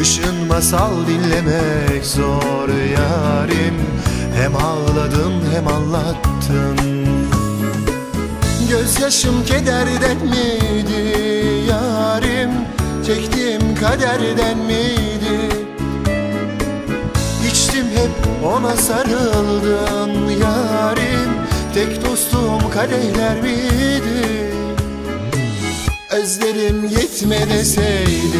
Kışın masal dinlemek zor yarim. Hem ağladım hem anlattım Gözyaşım kederden miydi yarim? Çektiğim kaderden miydi? İçtim hep ona sarıldım yarim. Tek dostum kadehler miydi? Özlerim yetme deseydim yarim